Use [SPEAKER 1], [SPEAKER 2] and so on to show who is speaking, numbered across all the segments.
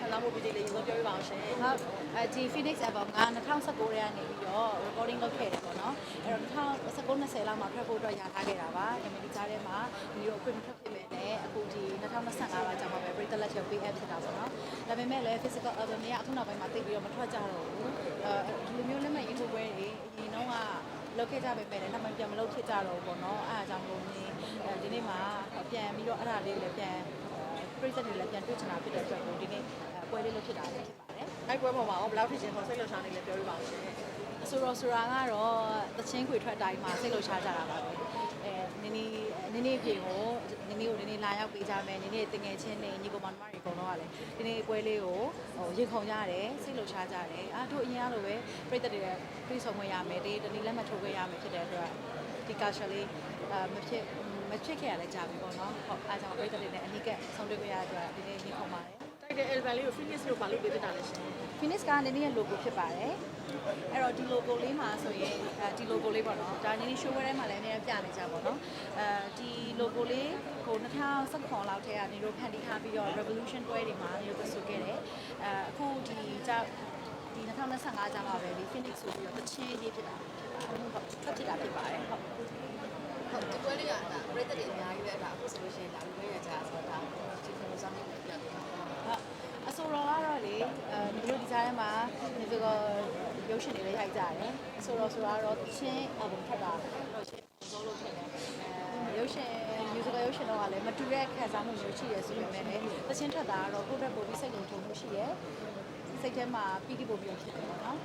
[SPEAKER 1] ခံစားမှုပြည်လေးရေဆုံးပြောပြပါအောင်ရှင်
[SPEAKER 2] ဟုတ်အဲဒီ Phoenix album က2019ရဲကနေပြီးတော့ recording လုပ်ခဲ့တယ်ပေါ့နော်အဲ့တော့2019 20လောက်မှာထွက်ဖို့အတွက်ရထားခဲ့တာပါဒါပေမဲ့ဒီကြားထဲမှာဒီလိုအခွင့်မထွက်ဖြစ်ပဲနဲ့အခုဒီ2025ပါကြာမှာပဲပြည်သက်လက်ချက်ပေးအပ်ဖြစ်တာပေါ့နော်ဒါပေမဲ့လည်း physical album တွေကအခုနောက်ပိုင်းမှာသိပြီးတော့မထွက်ကြတော့ဘူးအဲဒီလိုမျိုးလက်မှတ်ရေးထိုးပွဲတွေအရင်တော့ကလောက်ခဲ့ကြပဲပဲလက်မှတ်ပြန်မလုပ်ဖြစ်ကြတော့ဘူးပေါ့နော်အဲအားကြောင့်လို့နေဒီနေ့မှာပြန်ပြီးတော့အဲ့ဒါလေးလည်းပြန် ပြည်သက်တွေလည်းပြန်တွေ့ချင်တာဖြစ်တဲ့အတွက်ကိုဒီနေ့ပွဲလေးလုပ်ဖြစ်တာလည်းဖြစ်ပါတယ်
[SPEAKER 1] အဲ့ပွဲပေါ်မှာရောဘယ်လောက်ထိရှင်ခေါ်စိတ်လှုပ်ရှားနေလဲပြောပြပါအောင်ရှင်
[SPEAKER 2] အဆိုတော်ဆိုတာကတော့တချင်းခွေထွက်တိုင်းမှာစိတ်လှုပ်ရှားကြတာပါပဲအဲနင်းနေနင်းနေပြေကိုနင်းနေကိုနင်းနေလာရောက်ပေးကြမယ်နင်းနေတငယ်ချင်းနေညီကောင်မတွေအကုန်လုံးကလည်းဒီနေ့ပွဲလေးကိုဟိုရင်ခုန်ကြတယ်စိတ်လှုပ်ရှားကြတယ်အာတို့အရင်ကလိုပဲပြိတ္တတွေပြေဆုံးခွင့်ရမယ်ဒီတနည်းလက်မှတ်ထိုးခွင့်ရမယ်ဖြစ်တဲ့အတွက် ဒီကာရှယ်လေးအာမဖြစ်မဖြစ်ခဲ့ရလဲကြာပြီပေါ့နော်ဟုတ်အားကြောင့်ပြိတ္တတွေနဲ့အနိကဆုံးတွေ့ခွင့်ရတဲ့အတွက်ဒီနေ့ရင်ခုန်ပါတယ်
[SPEAKER 1] တိုက်တဲ့ album လေးကို Phoenix လို့ပါလို့ပေးပြတာလဲရှင်
[SPEAKER 2] Phoenix ကနင်းရဲ့ logo ဖြစ်ပါတယ်။အဲ့တော့ဒီ logo လေးမှာဆိုရင်အဲဒီ logo လေးပေါ့နော်။ဒါနင်း show ထဲမှာလည်းအများပြနေကြပါတော့။အဲဒီ logo လေးကို2019လောက်ထဲကနေတို့ဖန်တီးထားပြီးတော့ revolution ပွဲတွေမှာမျိုးပဆိုခဲ့တယ်။အဲအခုဒီကြောက်ဒီ2025ကျမှပဲဒီ Phoenix ဆိုပြီးတော့တချင်းလေးဖြစ်တာဟုတ်ဟုတ်ဖြစ်တာဖြစ်ပါတယ်ဟုတ်
[SPEAKER 3] ဟုတ်ဒီပွဲလေး ကဒါပရိသတ်တွေအများကြီးပဲဒါအခုဆိုလို့ရှိရင်ဒါလူတွေရကြဆိုတော့ဒါဒီလိုစားမျိုးပြတ်တယ်
[SPEAKER 2] ဟုတ်အဆိုတော်ကတော့လေအဲဒီလိုဒီဇိုင်းထဲမှာဒီကရုပ်ရှင်တွေလည်းရိုက်ကြတယ်အဆိုတော်ဆိုတော့ချင်း album ထပ်တာတော့ရှင်းဆုံးလို့ဖြစ်တယ်အဲရုပ်ရှင် musical ရုပ်ရှင်တော့ကလည်းမတူတဲ့ခံစားမှုမျိုးရှိရဆိုပေမဲ့လည်းသချင်းထပ်တာကတော့ကိုယ့်အတွက်ပိုပြီးစိတ်လုံခြုံမှုရှိရစိတ်ထဲမှာပီတိပို့ပြီးဖြစ်တယ်ပေါ့နော်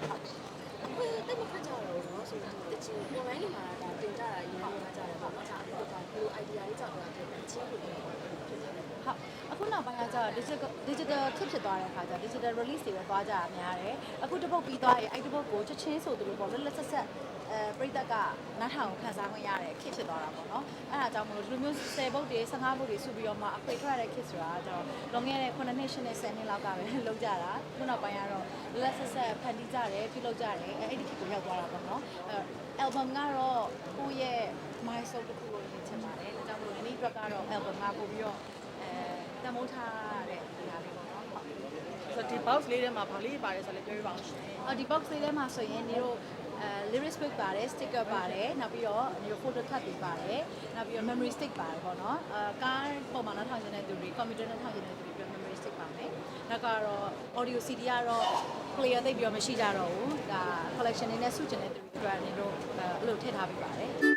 [SPEAKER 3] ယ်လို idea လေးကြောက်တာတဲ့ ချင်းကိုဖြစ်တယ်
[SPEAKER 2] ဟုတ်အခုနောက်ပိုင်းကကျတော့ digital digital ဖြစ်ဖြစ်သွားတဲ့အခါကျ digital release တွေပဲသွားကြတာများတယ်အခုတစ်ပုတ်ပြီးသွားရင်အဲ့တစ်ပုတ်ကိုချက်ချင်းဆိုသလိုပေါ့လက်လက်ဆက်ဆက်အဲပြိသက်ကနားထောင်ခန်းစားခွင့်ရတဲ့ခစ်ဖြစ်သွားတာပေါ့နော်အဲ့ဒါကြောင့်မလို့ဒီလိုမျိုး10ပုတ်တွေ15ပုတ်တွေစုပြီးတော့မှအခွေထွက်ရတဲ့ခစ်ဆိုတာကျတော့လွန်ခဲ့တဲ့9နှစ်8နှစ်10နှစ်လောက်ကပဲလုပ်ကြတာခုနောက်ပိုင်းကတော့လက်ဆက်ဆက်ဖန်တီးကြတယ်ပြုလုပ်ကြတယ်အဲ့အဲ့ဒီခစ်ကိုရောက်သွားတာပေါ့နော်အဲ album ကတော့ကိုယ့်ရဲ့ milestone တစ်ခုလို့ထင်ချင်ပါတယ်ဒါကြောင့်မလို့ဒီနေ့အတွက်ကတော့ album ကပို့ပြီးတော့အဲ တမိုးထားတဲ့ဒီဟာလေးပေါ့နော်ဟုတ်
[SPEAKER 1] ဆိုတော့ဒီ box လေးထဲမှာဘာလေးပါတယ်ဆိုလည်းပြောပြပါအောင်ရှင်
[SPEAKER 2] အော်ဒီ box လေးထဲမှာဆိုရင်နေတို့အဲ lyrics book ပါတယ် sticker ပါတယ်နောက်ပြီးတော့နေတို့ photo card တွေပါတယ်နောက်ပြီးတော့ memory stick ပါတယ်ပေါ့နော်အဲကားပုံမှန်တော့ထောင်ကျင်တဲ့သူတွေ computer နဲ့ထောင်ကျင်တဲ့သူတွေပြော memory stick ပါမယ်နောက်ကတော့ audio CD ကတော့ player သိပ်ပြီးတော့မရှိကြတော့ဘူးဒါ collection နေနဲ့စုကျင်တဲ့သူတွေအတွက်နေတို့အဲအဲ့လိုထည့်ထားပေးပါတယ်